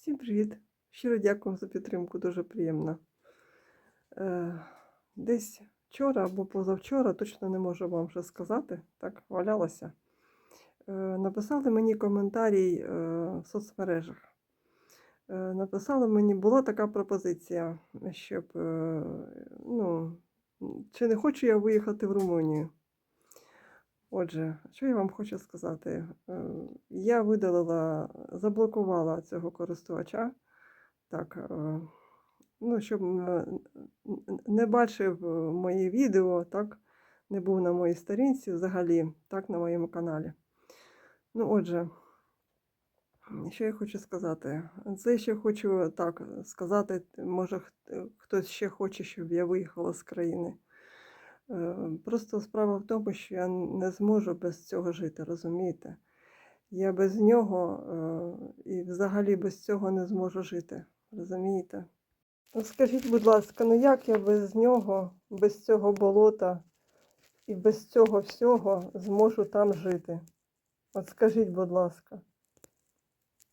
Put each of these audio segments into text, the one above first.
Всім привіт! Щиро дякую за підтримку, дуже приємно. Е, десь вчора або позавчора, точно не можу вам вже сказати, так валялася. Е, написали мені коментарій е, в соцмережах. Написали мені, була така пропозиція, щоб, ну, чи не хочу я виїхати в Румунію. Отже, що я вам хочу сказати? Е, Я видалила, заблокувала цього користувача, так, е, ну, щоб не бачив е, мої відео, так, не був на моїй сторінці взагалі, так, на моєму каналі. Ну, отже, що я хочу сказати? Це ще хочу так сказати, може хтось ще хоче, щоб я виїхала з країни. Е, Просто справа в тому, що я не зможу без цього жити, розумієте? Я без нього е, і взагалі без цього не зможу жити, розумієте? Ну, Скажіть, будь ласка, ну як я без нього, без цього болота і без цього всього зможу там жити? От скажіть, будь ласка.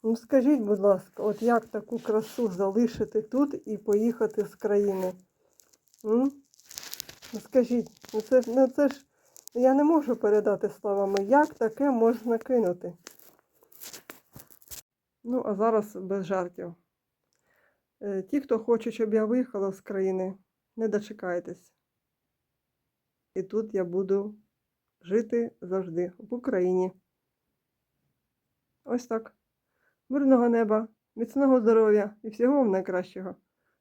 Ну скажіть, будь ласка, от як таку красу залишити тут і поїхати з країни? М? Скажіть, ну це, ну це ж я не можу передати словами, як таке можна кинути. Ну, а зараз без жартів. Е, Ті, хто хоче, щоб я виїхала з країни, не дочекайтесь. І тут я буду жити завжди в Україні. Ось так. Мирного неба, міцного здоров'я і всього вам найкращого.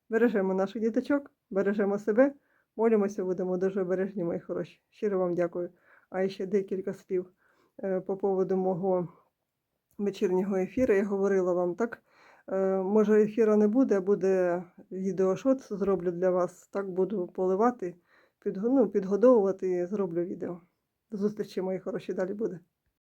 Бережемо наших діточок, бережемо себе, молимося, будемо дуже обережні, мої хороші. Щиро вам дякую. А ще декілька слів е, по поводу мого вечірнього ефіру. Я говорила вам так. Е, Може, ефіру не буде, а буде відеошот, зроблю для вас. Так буду поливати, підго- ну, підгодовувати зроблю відео. До зустрічі, мої хороші, далі буде.